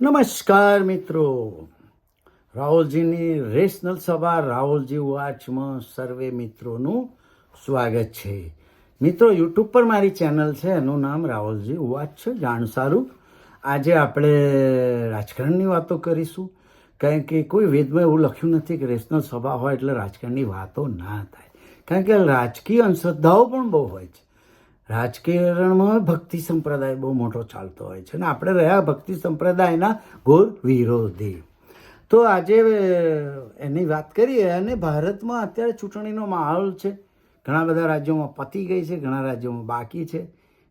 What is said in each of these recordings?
નમસ્કાર મિત્રો. રાહુલજીની રેશનલ સભા, રાહુલજી વાચમાં સર્વે મિત્રોનું સ્વાગત છે. મિત્રો, યુટ્યુબ પર મારી ચેનલ છે, એનું નામ રાહુલજી વાચ છે, જાણ સારું. આજે આપણે રાજકારણની વાતો કરીશું. કારણ કે કોઈ વેદમાં એવું લખ્યું નથી કે રેશનલ સભા હોય એટલે રાજકારણની વાતો ના થાય. કારણ કે રાજકીય અંધશ્રદ્ધાઓ પણ બહુ હોય છે. રાજકીયમાં ભક્તિ સંપ્રદાય બહુ મોટો ચાલતો હોય છે અને આપણે રહ્યા ભક્તિ સંપ્રદાયના ઘોર વિરોધી. તો આજે એની વાત કરીએ અને ભારતમાં અત્યારે ચૂંટણીનો માહોલ છે. ઘણા બધા રાજ્યોમાં પતી ગઈ છે, ઘણા રાજ્યોમાં બાકી છે.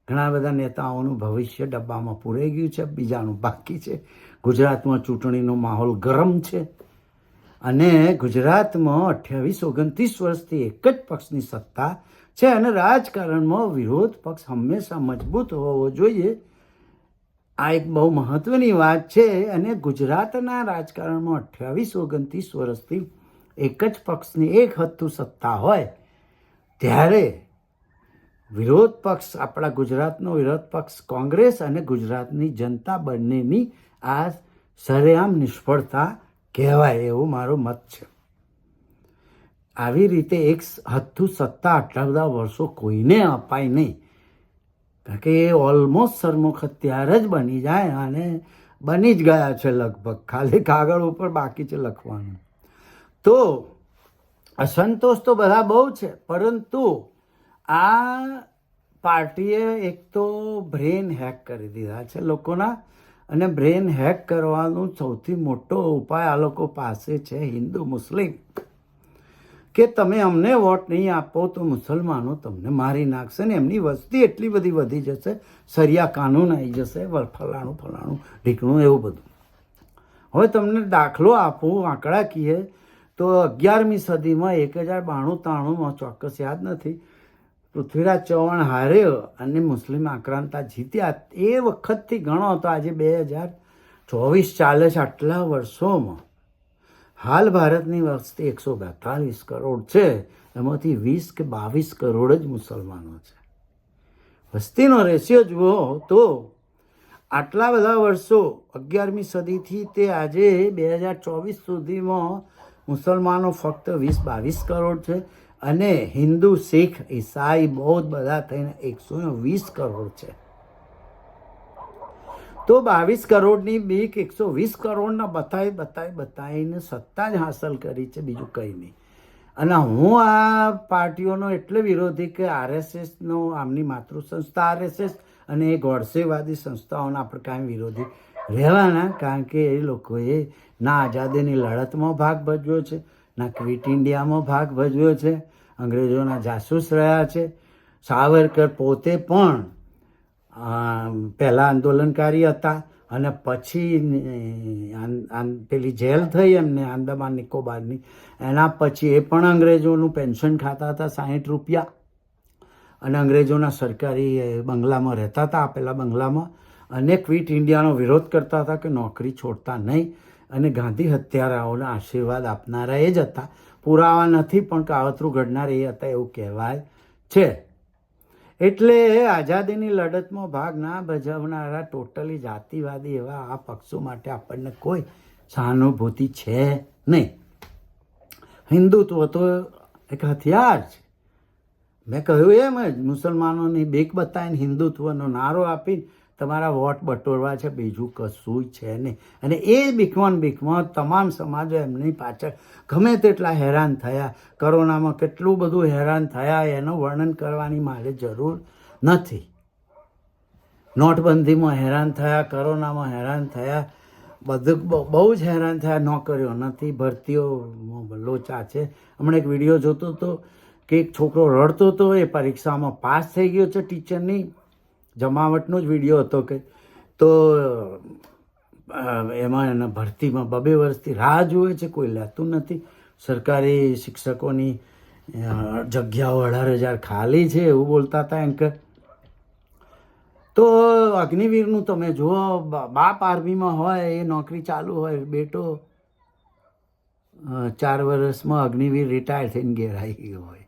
ઘણા બધા નેતાઓનું ભવિષ્ય ડબ્બામાં પૂરાઈ ગયું છે, બીજાનું બાકી છે. ગુજરાતમાં ચૂંટણીનો માહોલ ગરમ છે. અને ગુજરાતમાં અઠ્યાવીસ, ઓગણત્રીસ વર્ષથી એક જ પક્ષની સત્તા છે અને રાજકારણમાં વિરોધ પક્ષ હંમેશા મજબૂત હોવો જોઈએ. આ એક બહુ મહત્વની વાત છે અને ગુજરાતના રાજકારણમાં અઠ્યાવીસ, ઓગણત્રીસ વર્ષથી એક જ પક્ષની એક હત્તુ સત્તા હોય. ત્યારે વિરોધ પક્ષ, આપણા ગુજરાતનો વિરોધ પક્ષ, કોંગ્રેસ અને ગુજરાતની જનતા બંનેની આ સરેઆમ નિષ્ફળતા કહેવાય એવું મારો મત છે. આવી રીતે એક હથ્થું સત્તા આટલા બધા વર્ષો કોઈને અપાય નહીં. કારણ કે એ ઓલમોસ્ટ સરમુખ અત્યારે જ બની જાય અને બની જ ગયા છે લગભગ. ખાલી કાગળ ઉપર બાકી છે લખવાનું. તો અસંતોષ તો બધા બહુ છે, પરંતુ આ પાર્ટીએ એક તો બ્રેન હેક કરી દીધા છે લોકોના. અને બ્રેન હેક કરવાનું સૌથી મોટો ઉપાય આ લોકો પાસે છે હિન્દુ, મુસ્લિમ. કે તમે અમને વોટ નહીં આપો તો મુસલમાનો તમને મારી નાખશે ને એમની વસ્તી એટલી બધી વધી જશે, સરિયા કાનૂન આવી જશે ફલાણું ફલાણું, ઢીકણું એવું બધું. હવે તમને દાખલો આપું આંકડાકીય તો અગિયારમી સદીમાં એક હજાર બાણું ત્રાણુંમાં ચોક્કસ યાદ નથી. પૃથ્વીરાજ ચૌહાણ હાર્યો અને મુસ્લિમ આક્રાંતા જીત્યા. એ વખતથી ગણો તો આજે બે હજાર ચોવીસ ચાલે છે આટલા વર્ષોમાં. હાલ ભારતની વસ્તી એકસો બેતાલીસ કરોડ છે. એમાંથી વીસ કે બાવીસ કરોડ જ મુસલમાનો છે. વસ્તીનો રેશિયો જુઓ તો આટલા બધા વર્ષો, અગિયારમી સદીથી તે આજે બે હજાર ચોવીસ સુધીમાં મુસલમાનો ફક્ત વીસ બાવીસ કરોડ છે અને હિન્દુ, શીખ, ઈસાઈ, બૌદ્ધ બધા થઈને એકસો વીસ કરોડ છે. તો બાવીસ કરોડની બીક, એકસો વીસ કરોડના બતાવી બતાવી બતાવીને સત્તા જ હાંસલ કરી છે, બીજું કંઈ નહીં. અને હું આ પાર્ટીઓનો એટલે વિરોધી કે આરએસએસનો, આમની માતૃ સંસ્થા આરએસએસ અને એ ગોડસેવાદી સંસ્થાઓના આપણે કાંઈ વિરોધી રહેવાના, કારણ કે એ લોકોએ ના આઝાદીની લડતમાં ભાગ ભજવ્યો છે, ના ક્વિટ ઇન્ડિયામાં ભાગ ભજવ્યો છે, અંગ્રેજોના જાસૂસ રહ્યા છે. સાવરકર પોતે પણ પહેલાં આંદોલનકારી હતા અને પછી પેલી જેલ થઈ એમને આંદામાન નિકોબારની. એના પછી એ પણ અંગ્રેજોનું પેન્શન ખાતા હતા સાહીઠ રૂપિયા. અને અંગ્રેજોના સરકારી બંગલામાં રહેતા હતા, આપેલા બંગલામાં. અને ક્વિટ ઇન્ડિયાનો વિરોધ કરતા હતા કે નોકરી છોડતા નહીં. અને ગાંધી હત્યારાઓના આશીર્વાદ આપનારા એ જ હતા. પુરાવા નથી, પણ કાવતરું ઘડનાર એ હતા એવું કહેવાય છે. એટલે આઝાદીની લડતમાં ભાગ ના ભજવનારા ટોટલી જાતિવાદી એવા આ પક્ષો માટે આપણને કોઈ સહાનુભૂતિ છે નહીં. હિન્દુત્વ તો એક હથિયાર છે. મેં કહ્યું એમ જ, મુસલમાનોની બીક બતાવીને હિન્દુત્વનો નારો આપીને તમારા વોટ બટોરવા છે, બીજું કશું છે નહીં. અને એ બીકમાં બીકમાં તમામ સમાજો એમની પાછળ ગમે તેટલા હેરાન થયા. કોરોનામાં કેટલું બધું હેરાન થયા, એનું વર્ણન કરવાની મારે જરૂર નથી. નોટબંધીમાં હેરાન થયા, કોરોનામાં હેરાન થયા, બધું બહુ જ હેરાન થયા. નોકરીઓ નથી, ભરતીઓ લોચા છે. હમણાં એક વીડિયો જોતો હતો કે એક છોકરો રડતો હતો એ પરીક્ષામાં પાસ થઈ ગયો છે ટીચરની. જમાવટનો જ વીડિયો હતો કે તો એમાં એના ભરતીમાં બબે વર્ષથી રાહ જુએ છે, કોઈ લેતું નથી. સરકારી શિક્ષકોની જગ્યાઓ અઢાર હજાર ખાલી છે એવું બોલતા હતા એન્કર તો અગ્નિવીરનું તમે જુઓ બાપ આર્મીમાં હોય, એ નોકરી ચાલુ હોય, બેટો ચાર વર્ષમાં અગ્નિવીર રિટાયર થઈને આવી ગયો હોય.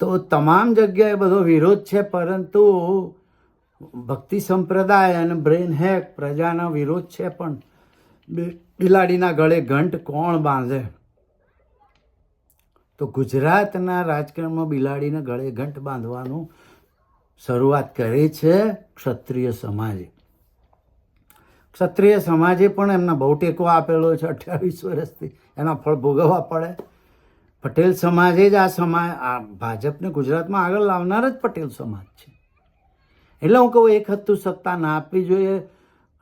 તો તમામ જગ્યાએ બધો વિરોધ છે, પરંતુ ભક્તિ સંપ્રદાય અને બ્રેન હેક પ્રજાના વિરોધ છે પણ બિલાડીના ગળે ઘંટ કોણ બાંધે? તો ગુજરાતના રાજકારણમાં બિલાડીના ગળે ઘંટ બાંધવાનું શરૂઆત કરી છે ક્ષત્રિય સમાજે. ક્ષત્રિય સમાજે પણ એમના બહુ ટેકો આપેલો છે અઠ્યાવીસ વર્ષથી. એના ફળ ભોગવવા પડે. પટેલ સમાજે જ આ સમાજ આ ભાજપને ગુજરાતમાં આગળ લાવનાર જ પટેલ સમાજ છે. એટલે હું કહું, એક હતું સત્તા ના આપવી જોઈએ.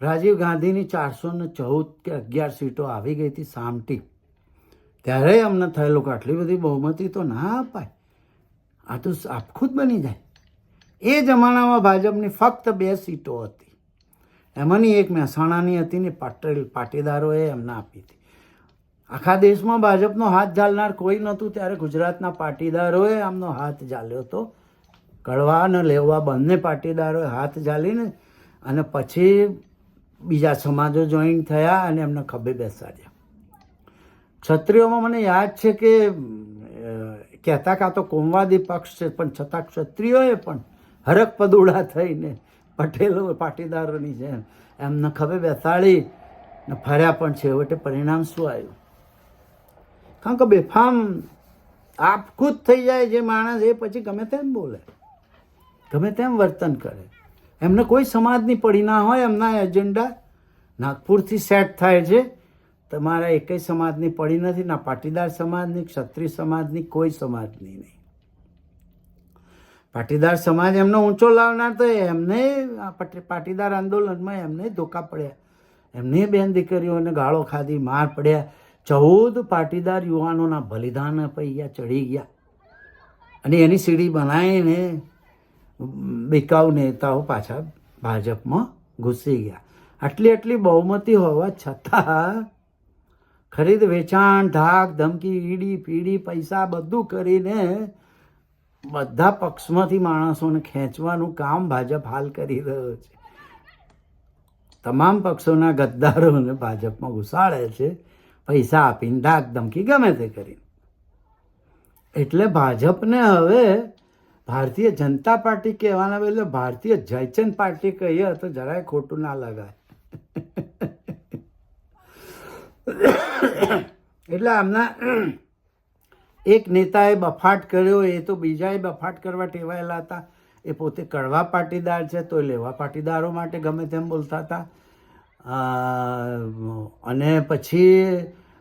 રાજીવ ગાંધીની ચારસો ને ચૌદ કે અગિયાર સીટો આવી ગઈ હતી સામટી. ત્યારે અમને થયેલું કે આટલી બધી બહુમતી તો ના અપાય. આ તો આખું જ બની જાય. એ જમાનામાં ભાજપની ફક્ત બે સીટો હતી. એમાંની એક મહેસાણાની હતી ને પાટેલ પાટીદારોએ એમને આપી હતી. આખા દેશમાં ભાજપનો હાથ ઝાલનાર કોઈ નહોતું. ત્યારે ગુજરાતના પાટીદારોએ આમનો હાથ ઝાલ્યો હતો કડવા અને લેવા બંને પાટીદારોએ હાથ ઝાલીને અને પછી બીજા સમાજો જોઈન થયા અને એમને ખભે બેસાડ્યા. ક્ષત્રિયોમાં મને યાદ છે કે કહેતા કાં તો કોમવાદી પક્ષ છે, પણ છતાં ક્ષત્રિયોએ પણ હરક પદુડા થઈને પટેલો પાટીદારોની જેમ એમને ખભે બેસાડી ને ફર્યા પણ છેવટે પરિણામ શું આવ્યું? કારણ કે બેફામ આપ ખુદ થઈ જાય જે માણસ, એ પછી ગમે તેમ બોલે. ગમે તેમ વર્તન કરે. એમને કોઈ સમાજની પડી ના હોય, એમના એજન્ડા નાગપુરથી સેટ થાય છે. તમારા એકેય સમાજની પડી નથી, ના પાટીદાર સમાજની, ક્ષત્રિય સમાજની, કોઈ સમાજની નહીં. પાટીદાર સમાજ એમનો ઊંચો લાવનાર તો એમને પાટીદાર આંદોલનમાં એમને ધોકા પડ્યા. એમને બેન દીકરીઓને ગાળો ખાધી, માર પડ્યા. ચૌદ પાટીદાર યુવાનોના બલિદાન ગયા ચડી ગયા. અને એની સીડી બનાવીને બેકાઉ નેતાઓ પાછા ભાજપમાં ઘૂસી ગયા. આટલી આટલી બહુમતી હોવા છતાં ખરીદ, વેચાણ, ધાક, ધમકી, ઈડી, પીડી, પૈસા બધું કરીને બધા પક્ષમાંથી માણસોને ખેંચવાનું કામ ભાજપ હાલ કરી રહ્યો છે. તમામ પક્ષોના ગદ્દારોને ભાજપમાં ઘુસાડે છે. પૈસા આપીને ધાક, ધમકી ગમે તે કરીને. એટલે ભાજપને હવે ભારતીય જનતા પાર્ટી કહેવાના બદલે ભારતીય જયચંદ પાર્ટી કહીએ તો જરાય ખોટું ના લગાય. એટલે આમના એક નેતાએ બફાટ કર્યો, એ તો બીજાએ બફાટ કરવા ટેવાયેલા હતા. એ પોતે કડવા પાટીદાર છે, તો એ લેવા પાટીદારો માટે ગમે તેમ બોલતા હતા. અને પછી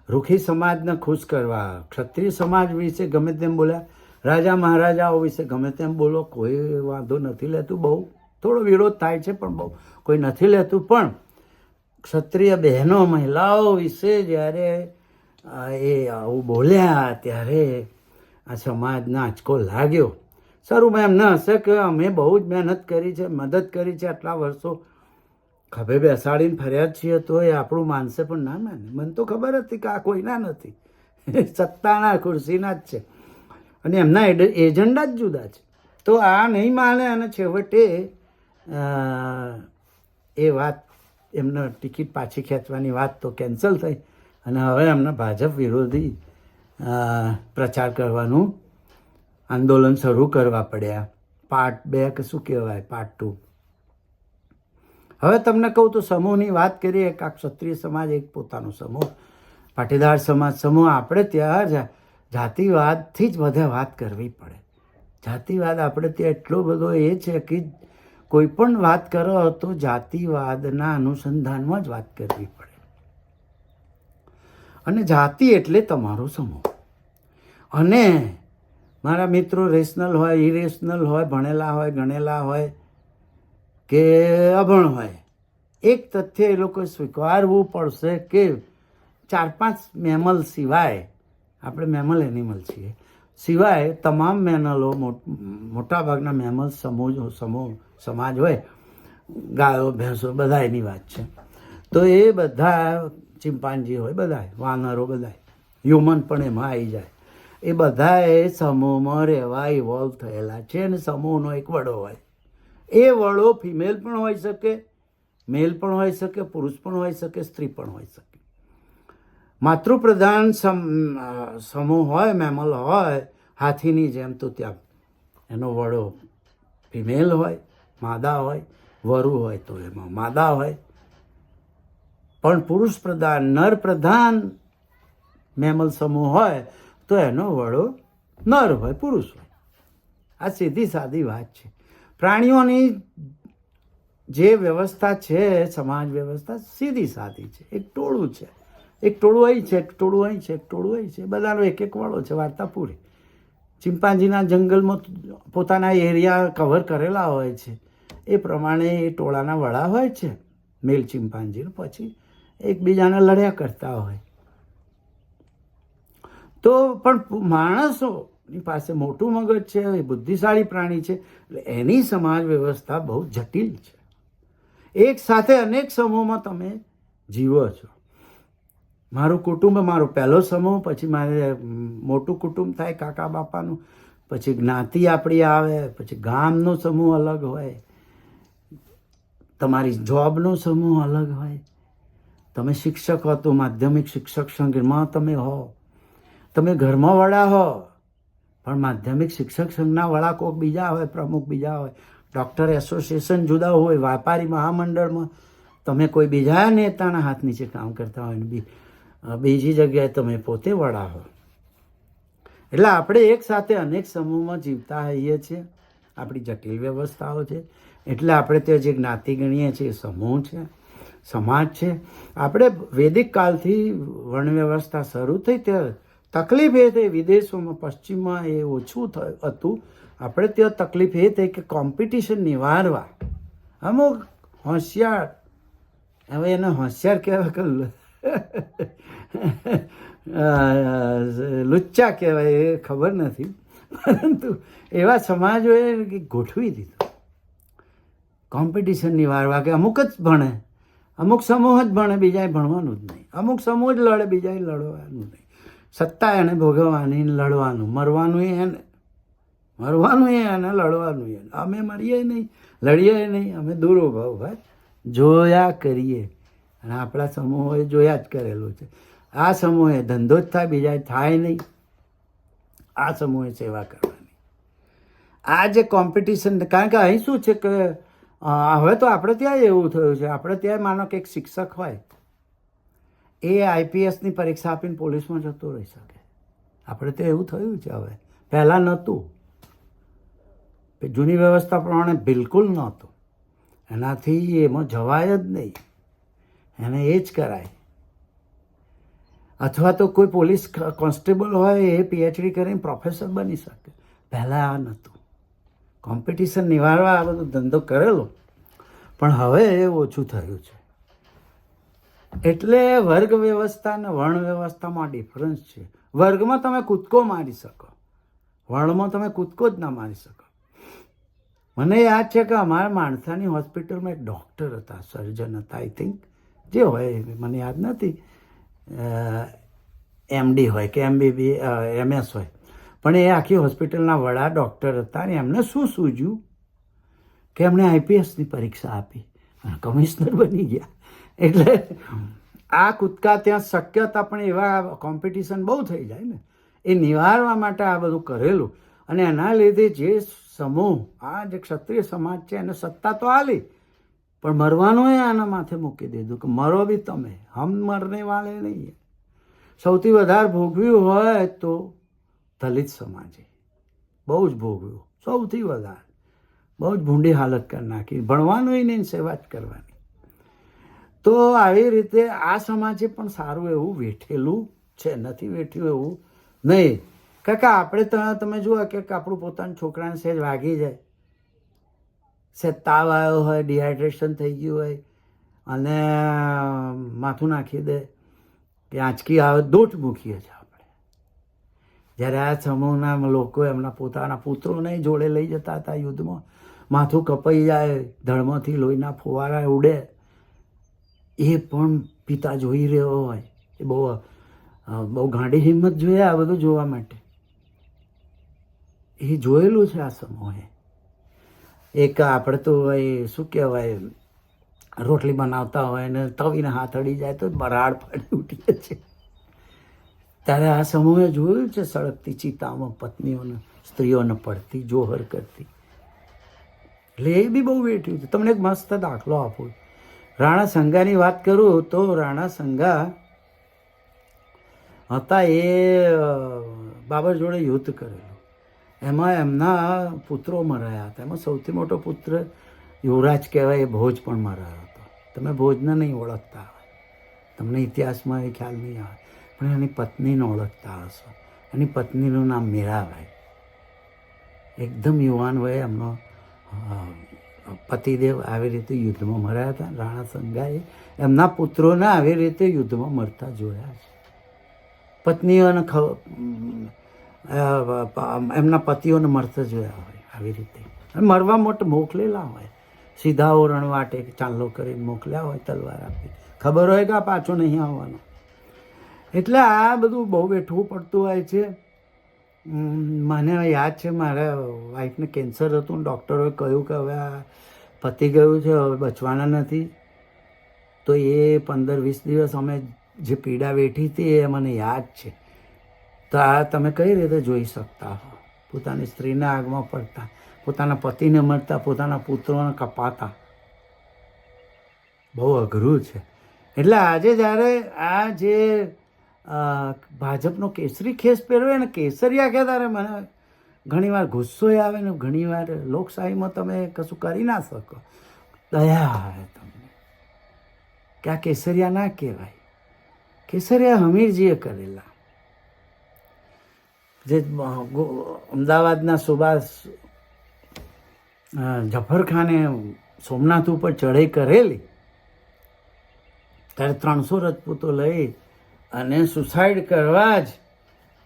રૂખી સમાજને ખુશ કરવા, ક્ષત્રિય સમાજ વિશે ગમે તેમ બોલ્યા. રાજા મહારાજાઓ વિશે ગમે તેમ બોલો, કોઈ વાંધો નથી લેતું, બહુ થોડો વિરોધ થાય છે પણ બહુ. કોઈ નથી લેતું, પણ ક્ષત્રિય બહેનો મહિલાઓ વિશે જ્યારે એ આવું બોલ્યા ત્યારે આ સમાજને આંચકો લાગ્યો. સારું એમ ન હશે કે અમે બહુ જ મહેનત કરી છે, મદદ કરી છે, આટલા વર્ષો ખભે બેસાડીને ફર્યા છીએ, તો એ આપણું માનસે પણ ના માને. મને તો ખબર હતી કે આ કોઈના નથી. સત્તાના, ખુરશીના જ છે. અને એમના એજન્ડા જ જુદા છે. તો આ નહીં માને અને છેવટે એ વાત, એમને ટિકિટ પાછી ખેંચવાની વાત તો કેન્સલ થઈ અને હવે એમને ભાજપ વિરોધી પ્રચાર કરવાનું આંદોલન શરૂ કરવા પડ્યા. પાર્ટ બે કે શું કહેવાય? Part two. હવે તમને કહું તો સમૂહની વાત કરીએ. કાંક ક્ષત્રિય સમાજ, એક પોતાનો સમૂહ. પાટીદાર સમાજ સમૂહ. આપણે ત્યાં જા- જાતિવાદથી જ બધે વાત કરવી પડે. જાતિવાદ આપણે ત્યાં એટલો બધો એ છે કે કોઈ પણ વાત કરો તો જાતિવાદના અનુસંધાનમાં જ વાત કરવી પડે. અને જાતિ એટલે તમારો સમૂહ. અને મારા મિત્રો રેશનલ હોય ઇરેશનલ હોય, ભણેલા હોય, ગણેલા હોય કે અભણ હોય, એક તથ્ય એ લોકોએ સ્વીકારવું પડશે કે ચાર પાંચ મેમલ સિવાય આપણે મેમલ એનિમલ છીએ. સિવાય તમામ મેનલો મોટાભાગના મેમલ સમૂહ સમૂહ, સમાજ હોય, ગાયો, ભેંસો બધા એની વાત છે. તો એ બધા ચિંપાંજી હોય બધા વાનરો બધા હ્યુમન પણ એમાં આવી જાય. એ બધા એ સમૂહમાં રહેવા ઇવોલ્વ થયેલા છે અને સમૂહનો એક વડો હોય. એ વડો ફિમેલ પણ હોઈ શકે મેલ પણ હોઈ શકે, પુરુષ પણ હોઈ શકે, સ્ત્રી પણ હોઈ શકે. માતૃપ્રધાન સમ સમૂહ હોય, મેમલ હોય, હાથીની જેમ તો ત્યાં એનો વડો ફિમેલ હોય, માદા હોય, વરુ હોય તો એમાં માદા હોય. પણ પુરુષ પ્રધાન, નર પ્રધાન મેમલ સમૂહ હોય તો એનો વડો નર હોય, પુરુષ હોય. આ સીધી સાદી વાત છે. પ્રાણીઓની જે વ્યવસ્થા છે, સમાજ વ્યવસ્થા સીધી સાદી છે, એક ટોળું છે. એક ટોળું અહીં છે, એક ટોળું અહીં છે, એક ટોળું અહીં છે. બધાનો એક એક વાળો છે, વાર્તા પૂરી. ચિંપાંજીના જંગલમાં પોતાના એરિયા કવર કરેલા હોય છે. એ પ્રમાણે એ ટોળાના વડા હોય છે, મેલ ચિંપાંજી પછી એકબીજાને લડ્યા કરતા હોય. તો પણ માણસોની પાસે મોટું મગજ છે, એ બુદ્ધિશાળી પ્રાણી છે, એટલે એની સમાજ વ્યવસ્થા બહુ જટિલ છે. એક સાથે અનેક સમૂહમાં તમે જીવો છો. મારું કુટુંબ, મારો પહેલો સમૂહ, પછી મારે મોટું કુટુંબ થાય, કાકા બાપાનું, પછી જ્ઞાતિ આપણી આવે, પછી ગામનો સમૂહ અલગ હોય, તમારી જોબનો સમૂહ અલગ હોય. તમે શિક્ષક હો તો માધ્યમિક શિક્ષક સંઘમાં તમે હો. તમે ઘરમાં વડા હો, પણ માધ્યમિક શિક્ષક સંઘના વડા કોઈક બીજા હોય, પ્રમુખ બીજા હોય. ડૉક્ટર એસોસિએશન જુદા હોય, વ્યાપારી મહામંડળમાં. તમે કોઈ બીજા નેતાના હાથ નીચે કામ કરતા હોય ને બી બીજી જગ્યાએ તમે પોતે વડા હો. એટલે આપણે એક સાથે અનેક સમૂહમાં જીવતા હોઈએ છીએ. આપણી જટિલ વ્યવસ્થાઓ છે. એટલે આપણે તે જે જ્ઞાતિ ગણીએ છીએ સમૂહ છે, સમાજ છે. આપણે વૈદિક કાળથી વર્ણવ્યવસ્થા શરૂ થઈ ત્યારે તકલીફ એ થઈ. વિદેશોમાં, પશ્ચિમમાં એ ઓછું હતું. આપણે ત્યાં તકલીફ એ થઈ કે કોમ્પિટિશન નિવારવા. અમુક હોશિયાર, હવે એને હોશિયાર કે લુચ્ચા કહેવાય એ ખબર નથી. પરંતુ એવા સમાજોએ ગોઠવી દીધું. કોમ્પિટિશનની વાર કે અમુક જ ભણે. અમુક સમૂહ જ ભણે, બીજાએ ભણવાનું જ નહીં. અમુક સમૂહ જ લડે, બીજાએ લડવાનું નહીં. સત્તા એને ભોગવવાની, લડવાનું. મરવાનું એને. મરવાનું એ એને, લડવાનું એને. અમે મરીએ નહીં, લડીએ નહીં. અમે દૂર ઊભા ભાઈ જોયા કરીએ. અને આપણા સમૂહોએ જોયા જ કરેલું છે. આ સમૂહે ધંધો જ થાય બીજા થાય નહીં. આ સમૂહે સેવા કરવાની. આ જે કોમ્પિટિશન કારણ કે અહીં શું છે કે હવે તો આપણે ત્યાં એવું થયું છે, આપણે ત્યાં માનો કે એક શિક્ષક હોય, એ આઈપીએસની પરીક્ષા આપીને પોલીસમાં જતો રહી શકે. આપણે ત્યાં એવું થયું છે હવે. પહેલાં નહોતું. જૂની વ્યવસ્થા પ્રમાણે બિલકુલ નહોતું. એનાથી એમાં જવાય જ નહીં. એને એ જ કરાય. અથવા તો કોઈ પોલીસ કોન્સ્ટેબલ હોય એ પીએચડી કરીને પ્રોફેસર બની શકે. પહેલાં આ નહોતું. કોમ્પિટિશન નિવારવા આ બધો ધંધો કરેલો. પણ હવે એ ઓછું થયું છે. એટલે વર્ગ વ્યવસ્થા અને વર્ણ વ્યવસ્થામાં ડિફરન્સ છે. વર્ગમાં તમે કૂદકો મારી શકો. વર્ણમાં તમે કૂદકો જ ના મારી શકો. મને યાદ છે કે અમારા માણસાની હોસ્પિટલમાં એક ડૉક્ટર હતા સર્જન હતા આઈ થિંક જે હોય મને યાદ નથી. એમડી હોય કે એમબીબી એમએસ હોય. પણ એ આખી હોસ્પિટલના વડા ડૉક્ટર હતા ને એમને શું સૂજ્યું? કે એમણે આઈપીએસની પરીક્ષા આપી. કમિશનર બની ગયા. એટલે આ કૂદકા ત્યાં શક્યતા પણ એવા કોમ્પિટિશન બહુ થઈ જાય ને. એ નિવારવા માટે આ બધું કરેલું. અને એના લીધે જે સમૂહ, આ જે ક્ષત્રિય સમાજ છે, એને સત્તા તો આલી. પણ મરવાનું એ આના માથે મૂકી દીધું કે મરો બી તમે, હમ મરને વાળે નહીં. સૌથી વધારે ભોગવ્યું હોય તો દલિત સમાજે. બહુ જ ભોગવ્યું, સૌથી વધારે. બહુ જ ભૂંડી હાલત કરી નાખી. ભણવાનું નહીં સેવા જ કરવાની. તો આવી રીતે આ સમાજે પણ સારું એવું વેઠેલું છે. નથી વેઠ્યું એવું નહીં. કાકા, આપણે તમે જુઓ કે આપણું પોતાના છોકરાને સહેજ વાગી જાય. સહેજ તાવ આવ્યો હોય ડિહાઇડ્રેશન થઈ ગયું હોય, અને માથું નાખી દે, કે આંચકી આવે, દોટ મૂકીએ છીએ આપણે. જ્યારે આ સમૂહના લોકો એમના પોતાના પુત્રોને જોડે લઈ જતા હતા યુદ્ધમાં, માથું કપાઈ જાય ધર્મથી લોહીના ફુવારા ઉડે, એ પણ પિતા જોઈ રહ્યો હોય. એ બહુ બહુ ગાંડી હિંમત જોઈએ આ બધું જોવા માટે. એ જોયેલું છે આ સમૂહે. એક આપણે તો એ શું કહેવાય, રોટલી બનાવતા હોય ને તવીને હાથ અડી જાય તો બરાડ ફાડી ઉઠીએ છે. ત્યારે આ સમૂહે જોયું છે સળગતી ચિતામાં પત્નીઓને, સ્ત્રીઓને પડતી, જોહર કરતી. એટલે એ બી બહુ વેઠ્યું છે. તમને એક મસ્ત દાખલો આપું. રાણા સંઘાની વાત કરું તો રાણા સંઘા હતા એ બાબર જોડે યુદ્ધ કરેલું. એમાં એમના પુત્રો મરાયા હતા. એમાં સૌથી મોટો પુત્ર યુવરાજ કહેવાય, એ ભોજ પણ મરાયો હતો. તમે ભોજને નહીં ઓળખતા હોય. તમને ઇતિહાસમાં એ ખ્યાલ નહીં આવે. પણ એની પત્નીને ઓળખતા હશો. એની પત્નીનું નામ મીરાબાઈ. એકદમ યુવાન વયે એમનો પતિદેવ આવી રીતે યુદ્ધમાં મર્યા હતા. રાણા સંઘાએ એમના પુત્રોને આવી રીતે યુદ્ધમાં મરતા જોયા છે. પત્નીઓને એમના પતિઓને મરતા જોયા હોય આવી રીતે. મરવા મોટ મોકલેલા હોય. સીધા ઓરણ વાટે ચાંદલો કરીને મોકલ્યા હોય, તલવાર આપી. ખબર હોય કે આ પાછો નહીં આવવાનો. એટલે આ બધું બહુ બેઠવું પડતું હોય છે. મને યાદ છે, મારા વાઈફને કેન્સર હતું ડૉક્ટરોએ કહ્યું કે હવે આ પતી ગયું છે, હવે બચવાના નથી. તો એ પંદર વીસ દિવસ અમે જે પીડા વેઠી હતી એ મને યાદ છે. તો આ તમે કઈ રીતે જોઈ શકતા હો? પોતાની સ્ત્રીને આગમાં પડતા, પોતાના પતિને મળતા, પોતાના પુત્રોને કપાતા. બહુ અઘરું છે. એટલે આજે જ્યારે આ જે ભાજપનો કેસરી ખેસ પહેરવે ને કેસરિયા કે ત્યારે મને ઘણીવાર ગુસ્સો આવે ને ઘણીવાર લોકશાહીમાં તમે કશું કરી ના શકો. દયા આવે તમને. કે આ કેસરિયા ના કહેવાય. કેસરિયા હમીરજીએ કરેલા. જે અમદાવાદના સુભાષ જફરખાને સોમનાથ ઉપર ચઢાઈ કરેલી, ત્યારે ત્રણસો રજપૂતો લઈ અને સુસાઇડ કરવા જ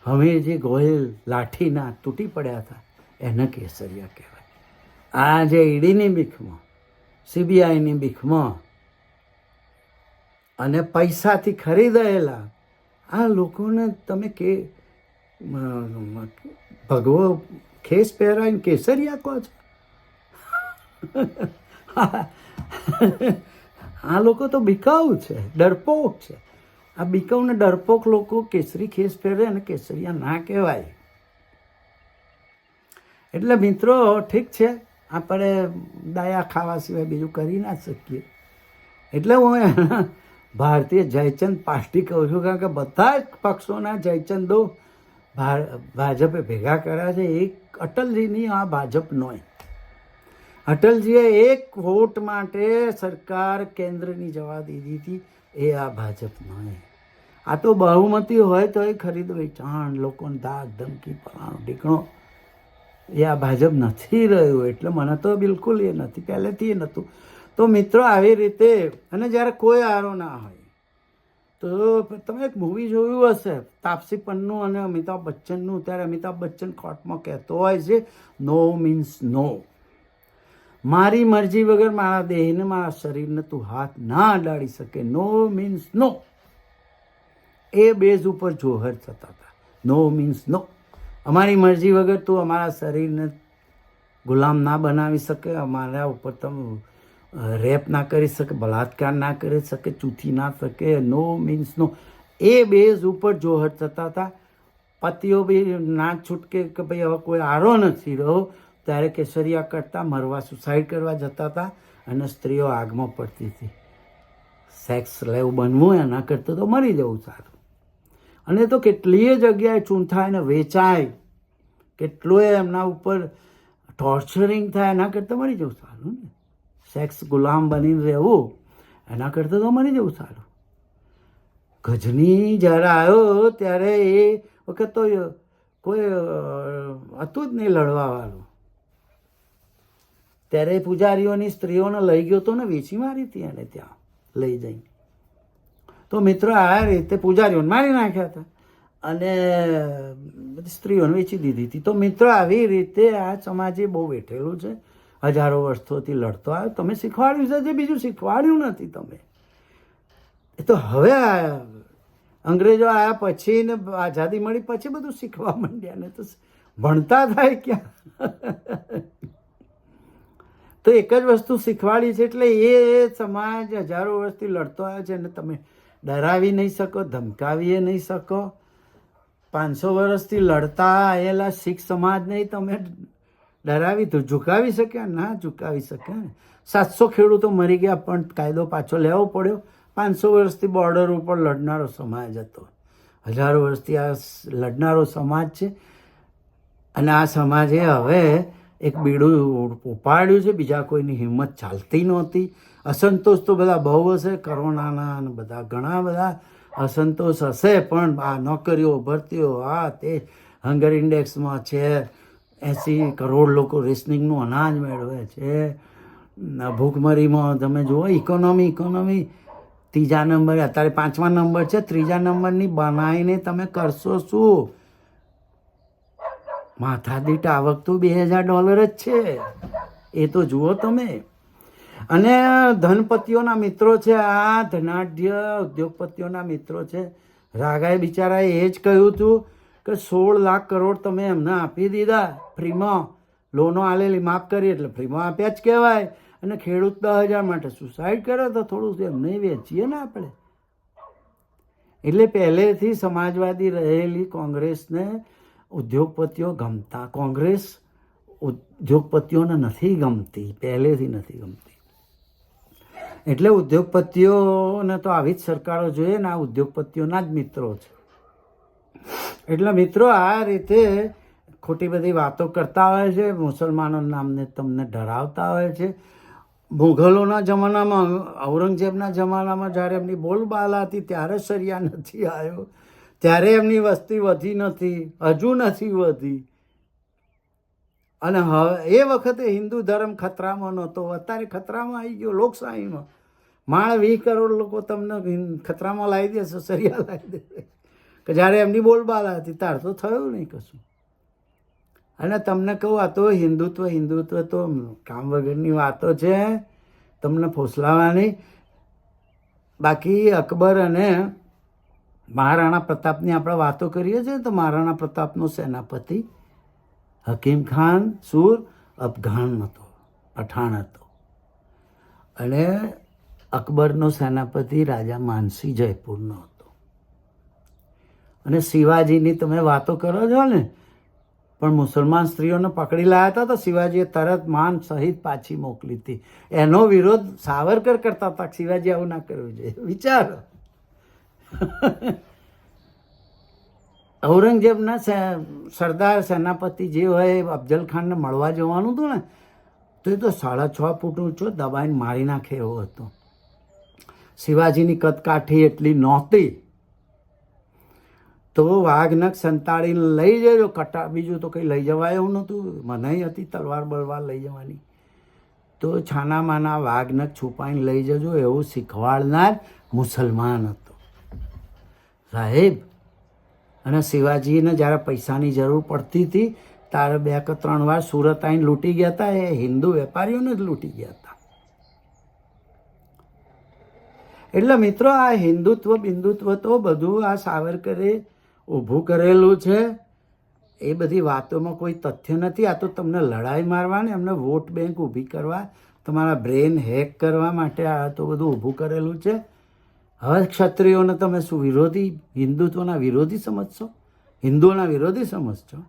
હમીરજી ગોહિલ લાઠીના તૂટી પડ્યા હતા. એને કેસરિયા કહેવાય. આ જે ઈડીની બીખમાં, સીબીઆઈની બીખમાં, અને પૈસાથી ખરીદાયેલા, આ લોકોને તમે કે ભગવો ખેસ પહેરાવીને કેસરિયા કહો છો? આ લોકો તો બિકાઉ છે, ડરપોક છે. આ બિકાઉ ને ડરપોક લોકો કેસરી ખેસ પહેરે અને કેસરિયા ના કહેવાય. એટલે મિત્રો, ઠીક છે, આપણે દાયા ખાવા સિવાય બીજું કરી ના શકીએ. એટલે હું ભારતીય જયચંદ પાર્ટી કહું છું, કારણ કે બધા જ પક્ષોના જયચંદો ભાજપે ભેગા કર્યા છે, એક અટલજીની આ ભાજપ નોય. અટલજીએ એક વોટ માટે સરકાર કેન્દ્રની જવા દીધી હતી એ આ ભાજપ નોય. આ તો બહુમતી હોય તો એ ખરીદ વેચાણ, લોકોને દાગ, ધમકી, પલાણો, ઢીકણો, એ આ ભાજપ નથી રહ્યું. એટલે મને તો બિલકુલ એ નથી, પહેલેથી એ નહોતું. તો મિત્રો, આવી રીતે, અને જ્યારે કોઈ આરો ના હોય તો તમે એક મૂવી જોયું હશે, તાપસી પન્નુ અને અમિતાભ બચ્ચનનું. ત્યારે અમિતાભ બચ્ચન કોર્ટમાં કહેતો હોય છે નો મીન્સ નો મારી મરજી વગર મારા દેહને, મારા શરીરને તું હાથ ના અડાડી શકે. નો મીન્સ નો એ બેઝ ઉપર જોહર થતા હતા. નો મીન્સ નો અમારી મરજી વગર તું અમારા શરીરને ગુલામ ના બનાવી શકે. અમારા ઉપર તમે રેપ ના કરી શકે બલાત્કાર ના કરી શકે, ચૂથી ના શકે નો મીન્સ નો એ બેઝ ઉપર જોહર થતા હતા. પતિઓ બી ના છૂટકે કે ભાઈ હવે કોઈ આરો નથી રહ્યો, ત્યારે કેસરિયા કરતા મરવા સુસાઇડ કરવા જતા હતા અને સ્ત્રીઓ આગમાં પડતી હતી. સેક્સ લેવું બનવું એના કરતાં તો મરી જવું સારું. અને તો કેટલીય જગ્યાએ ચૂંથાય ને વેચાય. કેટલોય એમના ઉપર ટોર્ચરિંગ થાય એના કરતાં મરી જવું સારું ને. સેક્સ ગુલામ બનીને રહેવું, એના કરતાં તો મરી જવું સારું. ગજની જ્યારે આવ્યો ત્યારે એ વખત તો કોઈ હતું જ નહીં લડવાવાળું. ત્યારે પૂજારીઓની સ્ત્રીઓને લઈ ગયો તો ને વેચી મારી હતી એને ત્યાં, લઈ જઈ તો મિત્રો આ રીતે પૂજારીઓને મારી નાખ્યા હતા. અને સ્ત્રીઓને વેચી દીધી હતી. તો મિત્રો આવી રીતે આ સમાજે બહુ બેઠેલું છે. હજારો વર્ષોથી લડતો આવ્યો. તમે શીખવાડ્યું છે જે બીજું શીખવાડ્યું નથી તમે. એ તો હવે અંગ્રેજો આવ્યા પછી ને આઝાદી મળી પછી બધું શીખવા માંડ્યા ને તો ભણતા થાય ક્યાં? તો એક જ વસ્તુ શીખવાડી છે એટલે એ સમાજ હજારો વર્ષથી લડતો આવ્યો છે અને તમે ડરાવી નહીં શકો ધમકાવી નહીં શકો. પાંચસો વર્ષથી લડતા આવેલા શીખ સમાજને તમે ડરાવી તો ઝુકાવી શક્યા ના ઝુકાવી શક્યા ને સાતસો ખેડૂતો મરી ગયા, પણ કાયદો પાછો લેવો પડ્યો. પાંચસો વર્ષથી બોર્ડર ઉપર લડનારો સમાજ હતો. હજારો વર્ષથી આ લડનારો સમાજ છે. અને આ સમાજે હવે એક બીડું ઉપાડ્યું છે. બીજા કોઈની હિંમત ચાલતી નહોતી. અસંતોષ તો બધા બહુ હશે. કરોનાના અને બધા ઘણા બધા અસંતોષ હશે. પણ આ નોકરીઓ, ભરતીઓ, આ તે હંગર ઇન્ડેક્સમાં છે. એંસી કરોડ લોકો રેશનિંગનું અનાજ મેળવે છે. ભૂખમરીમાં તમે જુઓ ઇકોનોમી ઇકોનોમી ત્રીજા નંબર, અત્યારે પાંચમા નંબર છે. ત્રીજા નંબરની બનાવીને તમે કરશો શું? માથાદીઠ આવક તો બે હજાર ડોલર જ છે. એ તો જુઓ તમે. અને ધનપતિઓના મિત્રો છે, આ ધનાઢ્ય ઉદ્યોગપતિઓના મિત્રો છે. રાગાએ બિચારાએ એ જ કહ્યું હતું કે સોળ લાખ કરોડ તમે એમને આપી દીધા. ફ્રીમાં લોનો આલેલી, માફ કરી એટલે ફ્રીમાં આપ્યા જ કહેવાય. અને ખેડૂત દસ હજાર માટે સુસાઇડ કરે તો થોડું એમને વેચીએ ને આપણે. એટલે પહેલેથી સમાજવાદી રહેલી કોંગ્રેસને ઉદ્યોગપતિઓ ગમતા. કોંગ્રેસ ઉદ્યોગપતિઓને નથી ગમતી. પહેલેથી નથી ગમતી. એટલે ઉદ્યોગપતિઓને તો આવી જ સરકારો જોઈએ ને આ ઉદ્યોગપતિઓના જ મિત્રો છે. એટલે મિત્રો, આ રીતે ખોટી બધી વાતો કરતા હોય છે, મુસલમાનો નામને તમને ડરાવતા હોય છે. મુઘલોના જમાનામાં, ઔરંગઝેબના જમાનામાં જ્યારે એમની બોલબાલા હતી, ત્યારે સરિયા નથી આવ્યો. ત્યારે એમની વસ્તી વધી નથી, હજુ નથી વધી. અને હવે, એ વખતે હિન્દુ ધર્મ ખતરામાં નહોતો, અત્યારે ખતરામાં આવી ગયો, લોકશાહીમાં. માળ વીસ કરોડ લોકો તમને ખતરામાં લાવી દેશે સરિયા લાવી દેશે. કે જ્યારે એમની બોલબાલા હતી, તાર તો થયું નહીં કશું. અને તમને કહું, આ તો હિન્દુત્વ હિન્દુત્વ તો કામ વગરની વાતો છે, તમને ફોસલાવાની. બાકી અકબર અને મહારાણા પ્રતાપની આપણે વાતો કરીએ છીએ તો મહારાણા પ્રતાપનો સેનાપતિ હકીમ ખાન સુર અફઘાન હતો, પઠાણ હતો. અને અકબરનો સેનાપતિ રાજા માનસી જયપુરનો હતો. અને શિવાજીની તમે વાતો કરો છો ને, પણ મુસલમાન સ્ત્રીઓને પકડી લાયા હતા તો શિવાજીએ તરત માન સહિત પાછી મોકલી હતી. એનો વિરોધ સાવરકર કરતા હતા શિવાજી આવું ના કરવું જોઈએ. વિચારો. ઔરંગઝેબના સરદાર સેનાપતિ જે હોય અફજલ ખાનને મળવા જવાનું હતું ને, તો એ તો સાડા છ ફૂટ ઊંચો દબાઈને મારી નાખે એવો હતો. શિવાજીની કદકાઠી એટલી નહોતી તો વાઘનખ સંતાડીને લઈ જજો, કટા, બીજું તો કંઈ લઈ જવાય એવું નહોતું. મનાઈ હતી તલવાર બલવાર લઈ જવાની. તો છાનામાના વાઘનખ છુપાઈને લઈ જજો, એવું શીખવાડનાર મુસલમાન હતો. સાહેબ, અને શિવાજીને જ્યારે પૈસાની જરૂર પડતી હતી ત્યારે બે કે ત્રણ વાર સુરત આવીને લૂંટી ગયા હતા એ હિન્દુ વેપારીઓને જ લૂંટી ગયા હતા એટલે મિત્રો, આ હિન્દુત્વ, બિંદુત્વ તો બધું આ સાવરકરે ઊભું કરેલું છે. એ બધી વાતોમાં કોઈ તથ્ય નથી. આ તો તમને લડાઈ મારવાની એમને વોટ બેંક ઊભી કરવા, તમારા બ્રેન હેક કરવા માટે આ તો બધું ઊભું કરેલું છે. હવે ક્ષત્રિયોને તમે શું વિરોધી, હિન્દુત્વના વિરોધી સમજશો? હિન્દુઓના વિરોધી સમજશો?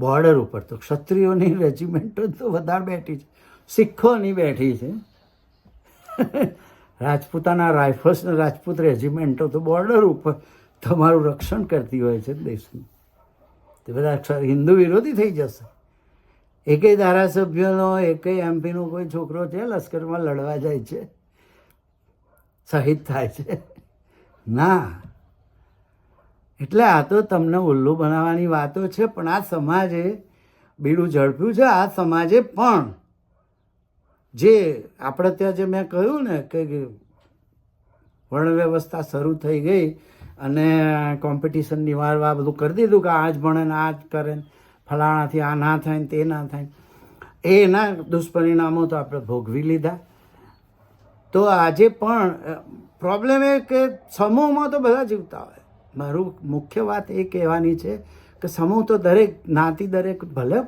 બોર્ડર ઉપર તો ક્ષત્રિયોની રેજિમેન્ટો તો વધારે બેઠી છે. શીખોની બેઠી છે. રાજપૂતાના રાઇફલ્સ ને રાજપૂત રેજિમેન્ટો તો બોર્ડર ઉપર તમારું રક્ષણ કરતી હોય છે દેશનું. તે બધા હિન્દુ વિરોધી થઈ જશે. એકેય ધારાસભ્યનો, એકેય એમપીનો કોઈ છોકરો છે, લશ્કરમાં લડવા જાય છે, શહીદ થાય છે. ના. એટલે આ તો તમને ઉલ્લુ બનાવવાની વાતો છે, પણ આ સમાજે બીડું ઝડપ્યું છે, આ સમાજે પણ જે આપણે ત્યાં જે મેં કહ્યું ને કે વર્ણ વ્યવસ્થા શરૂ થઈ ગઈ અને કોમ્પિટિશન નિવારવા બધું કરી દીધું કે આ જ ભણે ને આ જ કરે ને ફલાણાથી આ ના થાય ને તે ના થાય. એના દુષ્પરિણામો તો આપણે ભોગવી લીધા. તો આજે પણ પ્રોબ્લેમ એ કે સમૂહમાં તો બધા જીવતા હોય. મારું મુખ્ય વાત એ કહેવાની છે કે સમૂહ તો દરેક જ્ઞાતિ દરેક ભલે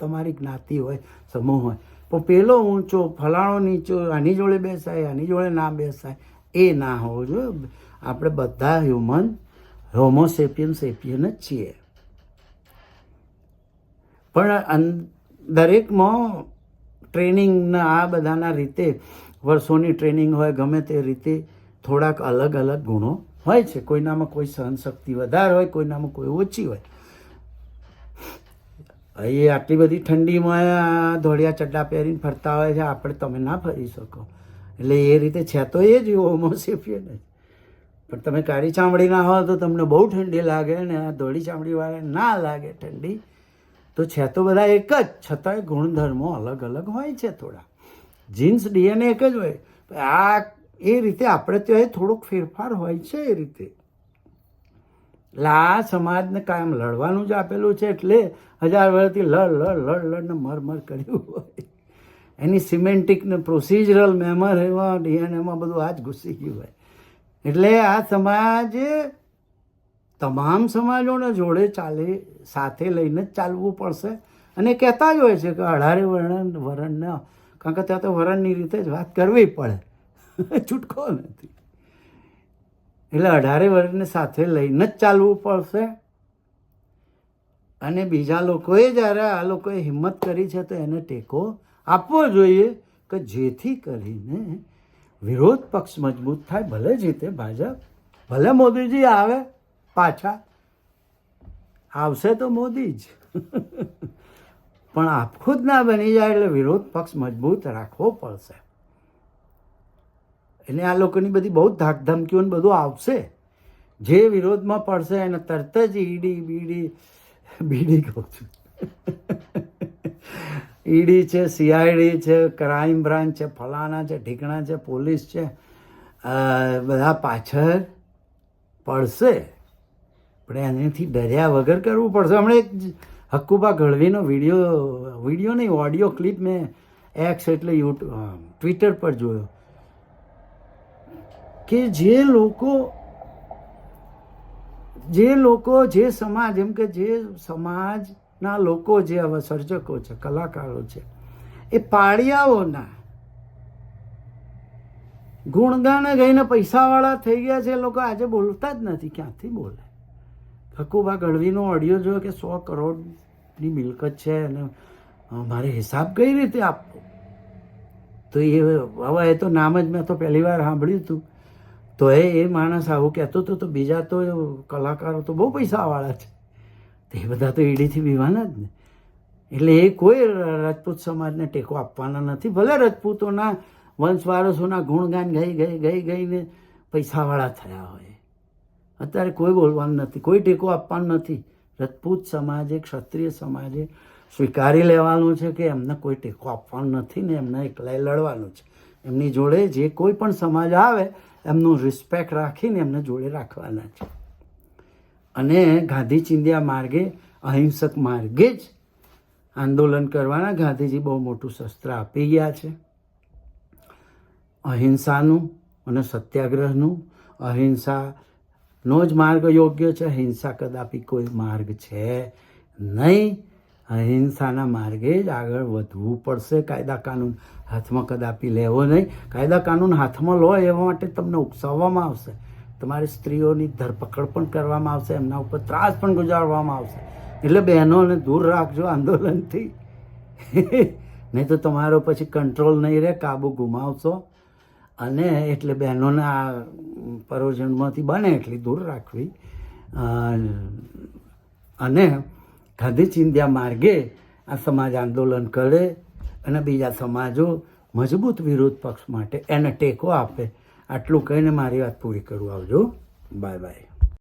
તમારી જ્ઞાતિ હોય, સમૂહ હોય, પણ પેલો ઊંચો, ફલાણો નીચો, આની જોડે બેસાય, આની જોડે ના બેસાય, એ ના હોવો જોઈએ. આપણે બધા હ્યુમન હોમોસેપિયન સેપિયન જ છીએ. પણ દરેકમાં ટ્રેનિંગના આ બધાના રીતે વર્ષોની ટ્રેનિંગ હોય, ગમે તે રીતે થોડાક અલગ અલગ ગુણો હોય છે. કોઈનામાં કોઈ સહનશક્તિ વધારે હોય, કોઈનામાં કોઈ ઓછી હોય. એ આટલી બધી ઠંડીમાં ધોળિયા ચડ્ડા પહેરીને ફરતા હોય છે, આપણે તમે ના ફરી શકો. એટલે એ રીતે છે તો એ જ હોમોસેપિયન જ પણ તમે કાળી ચામડીના હો તો તમને બહુ ઠંડી લાગે ને આ ધોળી ચામડીવાળા ના લાગે ઠંડી. તો છે તો બધા એક જ, છતાંય ગુણધર્મો અલગ અલગ હોય છે થોડા. જીન્સ ડીએનએ એક જ હોય. આ એ રીતે આપણે ત્યાં થોડોક ફેરફાર હોય છે એ રીતે. એટલે આ સમાજને કાયમ લડવાનું જ આપેલું છે એટલે હજાર વર્ષથી લડ લડ લડ લડને મરમર મર કર્યું હોય. એની સિમેન્ટિક ને પ્રોસિજરલ મેમર એમાં, ડીએનએમાં બધું આ જ ઘૂસી ગયું હોય. એટલે આ સમાજ તમામ સમાજોને જોડે ચાલે, સાથે લઈને જ ચાલવું પડશે. અને કહેતા જ હોય છે કે અઢારે વર્ણ વરણને કારણ કે ત્યાં તો વરણની રીતે જ વાત કરવી પડે. છૂટકો નથી. એટલે અઢારે વર્ણને સાથે લઈને જ ચાલવું પડશે. અને બીજા લોકોએ જ્યારે આ લોકોએ હિંમત કરી છે તો એને ટેકો આપવો જોઈએ કે જેથી કરીને વિરોધ પક્ષ મજબૂત થાય, ભલે જીતે ભાજપ, ભલે મોદીજી આવે પાછા. આવશે તો મોદી જ. પણ આખું જ ના બની જાય એટલે વિરોધ પક્ષ મજબૂત રાખવો પડશે. એટલે આ લોકોની બધી બહુ ધાકધમકીઓ ને બધું આવશે. જે વિરોધમાં પડશે એને તરત જ ઈડી, બીડી બીડી કહું છું. ઈડી છે, સીઆઈડી છે ક્રાઇમ બ્રાન્ચ છે, ફલાણા છે, ઢીકણા છે, પોલીસ છે. બધા પાછળ પડશે. પણ એનાથી ડર્યા વગર કરવું પડશે. હમણાં એક હક્કુબા ગઢવીનો વીડિયો વીડિયો નહીં, ઓડિયો ક્લિપ મેં એક્સ એટલે યુટ્યુબ ટ્વિટર પર જોયો. કે જે લોકો જે લોકો, જે સમાજ, એમ કે જે સમાજના લોકો જે હવે સર્જકો છે, કલાકારો છે, એ પાળિયાઓના ગુણગાને ગઈને પૈસાવાળા થઈ ગયા છે, એ લોકો આજે બોલતા જ નથી, ક્યાંથી બોલે? હકુબા ગઢવીનો ઓડિયો જોયો કે સો કરોડની મિલકત છે અને મારે હિસાબ કઈ રીતે આપવો? તો એ હવે એ તો નામ જ મેં તો પહેલી વાર સાંભળ્યું હતું. તો એ એ માણસ આવું કહેતો હતો, તો બીજા તો કલાકારો તો બહુ પૈસાવાળા છે. તો બધા તો ઈડીથી બીવાના જ ને. એટલે એ કોઈ રાજપૂત સમાજને ટેકો આપવાના નથી. ભલે રજપૂતોના વંશ વારસોના ગુણગાન ગઈ ગઈ ગઈ, ગઈને પૈસાવાળા થયા હોય. અત્યારે કોઈ બોલવાનું નથી, કોઈ ટેકો આપવાનું નથી. રજપૂત સમાજે, ક્ષત્રિય સમાજે સ્વીકારી લેવાનું છે કે એમને કોઈ ટેકો આપવાનું નથી ને એમને એકલાય લડવાનું છે. એમની જોડે જે કોઈ પણ સમાજ આવે, એમનું રિસ્પેક્ટ રાખીને એમને જોડે રાખવાના છે. અને ગાંધી ચિંધ્યા માર્ગે અહિંસક માર્ગે જ આંદોલન કરવાના ગાંધીજી બહુ મોટું શસ્ત્ર આપી ગયા છે. અહિંસાનું અને સત્યાગ્રહનું અહિંસાનો જ માર્ગ યોગ્ય છે. હિંસા કદાપી કોઈ માર્ગ છે નહીં. અહિંસાના માર્ગે જ આગળ વધવું પડશે. કાયદા કાનૂન હાથમાં કદાપી લેવો નહીં. કાયદા કાનૂન હાથમાં લો એવા માટે તમને ઉકસાવવામાં આવશે. તમારી સ્ત્રીઓની ધરપકડ પણ કરવામાં આવશે, એમના ઉપર ત્રાસ પણ ગુજારવામાં આવશે. એટલે બહેનોને દૂર રાખજો આંદોલનથી. નહીં તો તમારો પછી કંટ્રોલ નહીં રહે, કાબુ ગુમાવશો. અને એટલે બહેનોને આ પરોજનમાંથી બને એટલી દૂર રાખવી. અને ગાંધી ચિંધ્યા માર્ગે આ સમાજ આંદોલન કરે અને બીજા સમાજો મજબૂત વિરોધ પક્ષ માટે એને ટેકો આપે. આટલું કહીને મારી વાત પૂરી કરું. આવજો. Bye bye.